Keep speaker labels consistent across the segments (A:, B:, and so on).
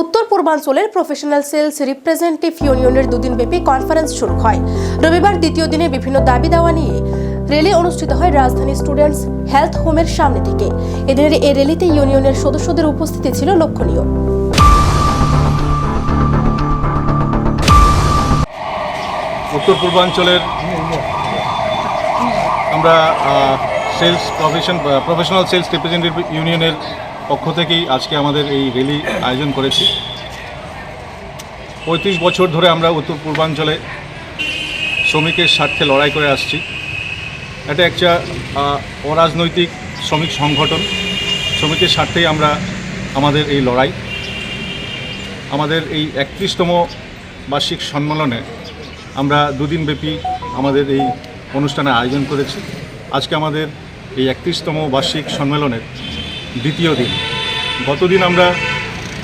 A: উত্তর পূর্বাঞ্চলের professional sales representative ইউনিয়নের দুদিনব্যাপী কনফারেন্স শুরু হয়। রবিবার দ্বিতীয় দিনে বিভিন্ন দাবি দাওয়া নিয়ে র্যালি অনুষ্ঠিত হয় রাজধানী স্টুডেন্টস হেলথ হোমের সামনে থেকে। এদিনের এই র্যালিতে ইউনিয়নের সদস্যদের উপস্থিতি ছিল লক্ষণীয়।
B: উত্তর পূর্বাঞ্চলের আমরা sales profession professional sales representative ইউনিয়নের পক্ষ থেকেই আজকে আমাদের এই র্যালি আয়োজন করেছি। পঁয়ত্রিশ বছর ধরে আমরা উত্তর পূর্বাঞ্চলে শ্রমিকের স্বার্থে লড়াই করে আসছি। এটা একটা অরাজনৈতিক শ্রমিক সংগঠন। শ্রমিকের স্বার্থেই আমরা আমাদের এই লড়াই। আমাদের এই একত্রিশতম বার্ষিক সম্মেলনে আমরা দুদিনব্যাপী আমাদের এই অনুষ্ঠানের আয়োজন করেছি। আজকে আমাদের এই একত্রিশতম বার্ষিক সম্মেলনের দ্বিতীয় দিন। গতদিন আমরা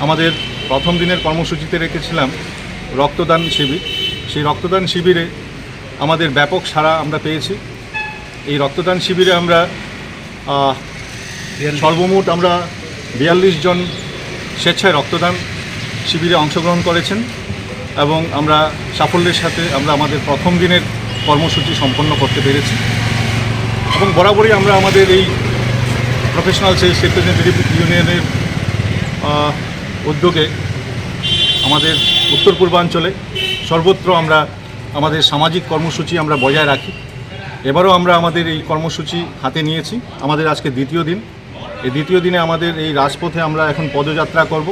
B: আমাদের প্রথম দিনের কর্মসূচিতে রেখেছিলাম রক্তদান শিবির। সেই রক্তদান শিবিরে আমাদের ব্যাপক সাড়া আমরা পেয়েছি। এই রক্তদান শিবিরে আমরা সর্বমোট আমরা বিয়াল্লিশ জন স্বেচ্ছায় রক্তদান শিবিরে অংশগ্রহণ করেছেন এবং আমরা সাফল্যের সাথে আমরা আমাদের প্রথম দিনের কর্মসূচি সম্পন্ন করতে পেরেছি। এবং বরাবরই আমরা আমাদের এই প্রফেশনাল সেলস রিপ্রেজেন্টেটিভ ইউনিয়নের উদ্যোগে আমাদের উত্তর পূর্বাঞ্চলে সর্বত্র আমরা আমাদের সামাজিক কর্মসূচি আমরা বজায় রাখি। এবারও আমরা আমাদের এই কর্মসূচি হাতে নিয়েছি। আমাদের আজকে দ্বিতীয় দিন। এই দ্বিতীয় দিনে আমাদের এই রাজপথে আমরা এখন পদযাত্রা করব।